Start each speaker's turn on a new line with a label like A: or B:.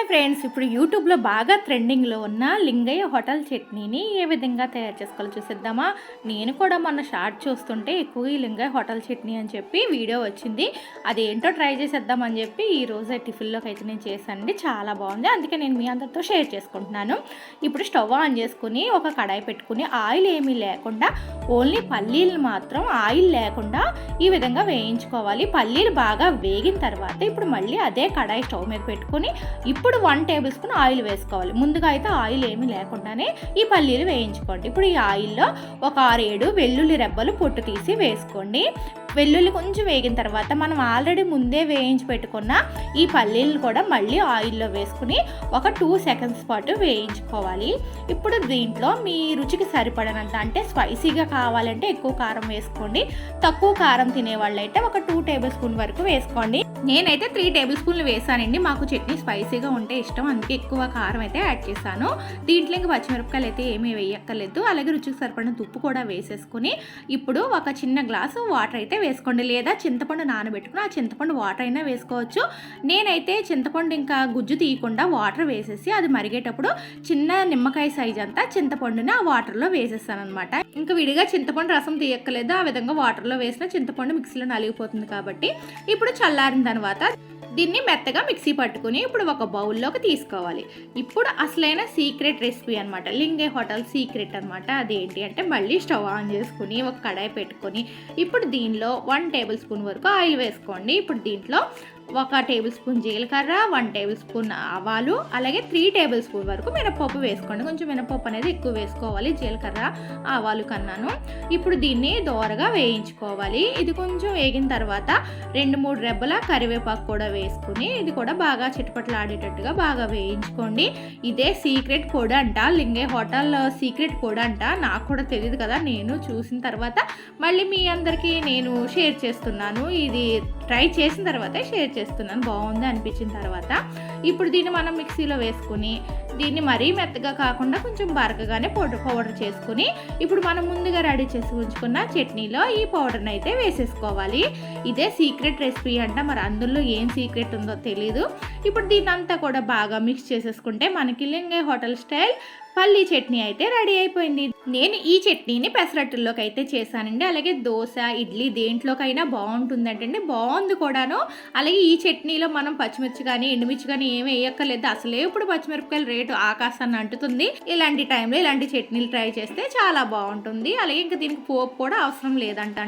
A: Hi friends ఇప్పుడు యూట్యూబ్లో బాగా ట్రెండింగ్లో ఉన్న లింగయ్య హోటల్ చట్నీని ఏ విధంగా తయారు చేసుకోవాలో చూసేద్దామా? నేను కూడా మొన్న షార్ట్ చూస్తుంటే ఎక్కువ ఈ లింగయ్య హోటల్ చట్నీ అని చెప్పి వీడియో వచ్చింది. అదేంటో ట్రై చేసేద్దామని చెప్పి ఈ రోజు టిఫిన్లోకి అయితే నేను చేశానండి. చాలా బాగుంది. అందుకే నేను మీ అందరితో షేర్ చేసుకుంటున్నాను. ఇప్పుడు స్టవ్ ఆన్ చేసుకుని ఒక కడాయి పెట్టుకుని ఆయిల్ ఏమీ లేకుండా ఓన్లీ పల్లీలు మాత్రం ఆయిల్ లేకుండా ఈ విధంగా వేయించుకోవాలి. పల్లీలు బాగా వేగిన తర్వాత ఇప్పుడు మళ్ళీ అదే కడాయి స్టవ్ మీద పెట్టుకుని ఇప్పుడు ఇప్పుడు వన్ టేబుల్ స్పూన్ ఆయిల్ వేసుకోవాలి. ముందుగా అయితే ఆయిల్ ఏమీ లేకుండానే ఈ పల్లీలు వేయించుకోండి. ఇప్పుడు ఈ ఆయిల్లో ఒక ఆరు ఏడు వెల్లుల్లి రెబ్బలు పొట్టు తీసి వేసుకోండి. వెల్లుల్లి కొంచెం వేగిన తర్వాత మనం ఆల్రెడీ ముందే వేయించి పెట్టుకున్న ఈ పల్లీలను కూడా మళ్ళీ ఆయిల్లో వేసుకుని ఒక టూ సెకండ్స్ పాటు వేయించుకోవాలి. ఇప్పుడు దీంట్లో మీ రుచికి సరిపడనంత అంటే స్పైసీగా కావాలంటే ఎక్కువ కారం వేసుకోండి. తక్కువ కారం తినే వాళ్ళైతే ఒక టూ టేబుల్ స్పూన్ వరకు వేసుకోండి. నేనైతే త్రీ టేబుల్ స్పూన్లు వేసానండి. మాకు చట్నీ స్పైసీగా ఉంటే ఇష్టం. అందుకే ఎక్కువ కారం అయితే యాడ్ చేశాను. దీంట్లో ఇంకా పచ్చిమిరపకాయలు అయితే ఏమీ వేయక్కర్లేదు. అలాగే రుచికి సరిపడిన ఉప్పు కూడా వేసేసుకుని ఇప్పుడు ఒక చిన్న గ్లాసు వాటర్ అయితే వేసుకోండి. లేదా చింతపండు నానబెట్టుకుని ఆ చింతపండు వాటర్ అయినా వేసుకోవచ్చు. నేనైతే చింతపండు ఇంకా గుజ్జు తీయకుండా వాటర్ వేసేసి అది మరిగేటప్పుడు చిన్న నిమ్మకాయ సైజ్ అంతా చింతపండుని ఆ వాటర్లో వేసేస్తాను అనమాట ఇంకా విడిగా చింతపండు రసం తీయక్కలేదు ఆ విధంగా వాటర్లో వేసిన చింతపండు మిక్సీలో నలిగిపోతుంది కాబట్టి ఇప్పుడు చల్లారిన తర్వాత దీన్ని మెత్తగా మిక్సీ పట్టుకుని ఇప్పుడు ఒక బౌల్లోకి తీసుకోవాలి. ఇప్పుడు అసలైన సీక్రెట్ రెసిపీ అనమాట లింగే హోటల్ సీక్రెట్ అనమాట అదేంటి అంటే మళ్ళీ స్టవ్ ఆన్ చేసుకుని ఒక కడాయి పెట్టుకొని ఇప్పుడు దీనిలో వన్ టేబుల్ స్పూన్ వరకు ఆయిల్ వేసుకోండి. ఇప్పుడు దీంట్లో ఒక టేబుల్ స్పూన్ జీలకర్ర వన్ టేబుల్ స్పూన్ ఆవాలు అలాగే త్రీ టేబుల్ స్పూన్ వరకు మినపప్పు వేసుకోండి. కొంచెం మినపప్పు అనేది ఎక్కువ వేసుకోవాలి జీలకర్ర ఆవాలు కన్నాను. ఇప్పుడు దీన్ని దోరగా వేయించుకోవాలి. ఇది కొంచెం వేగిన తర్వాత రెండు మూడు రెబ్బల కరివేపాకు కూడా వేసుకుని ఇది కూడా బాగా చిటపట్లాడేటట్టుగా బాగా వేయించుకోండి. ఇదే సీక్రెట్ పొడి అంట లింగే హోటల్ సీక్రెట్ పొడి అంట. నాకు కూడా తెలియదు కదా నేను చూసిన తర్వాత మళ్ళీ మీ అందరికీ నేను షేర్ చేస్తున్నాను. ఇది ట్రై చేసిన తర్వాత షేర్ చేస్తున్నాను. బాగుంది అనిపించిన తర్వాత. ఇప్పుడు దీన్ని మనం మిక్సీలో వేసుకుని దీన్ని మరీ మెత్తగా కాకుండా కొంచెం బరకగానే పౌడర్ పౌడర్ చేసుకుని ఇప్పుడు మనం ముందుగా రెడీ చేసి ఉంచుకున్న చట్నీలో ఈ పౌడర్ని అయితే వేసేసుకోవాలి. ఇదే సీక్రెట్ రెసిపీ అంట. మరి అందులో ఏం సీక్రెట్ ఉందో తెలీదు. ఇప్పుడు దీన్ని అంతా కూడా బాగా మిక్స్ చేసేసుకుంటే మనకి లింగే హోటల్ స్టైల్ పల్లీ చట్నీ అయితే రెడీ అయిపోయింది. నేను ఈ చట్నీని పెసరట్టుల్లోకి అయితే చేశానండి. అలాగే దోశ ఇడ్లీ దేంట్లోకైనా బాగుంటుందంటే బాగుంది కూడాను. అలాగే ఈ చట్నీలో మనం పచ్చిమిర్చి కానీ ఎండుమిర్చి కానీ ఏమి వేయక్కర్లేదు. అసలే ఇప్పుడు పచ్చిమిరపకాయల ఇటు ఆకాశాన్ని అంటుతుంది. ఇలాంటి టైంలో ఇలాంటి చట్నీలు ట్రై చేస్తే చాలా బాగుంటుంది. అలాగే ఇంకా దీనికి పోపు కూడా అవసరం లేదంట.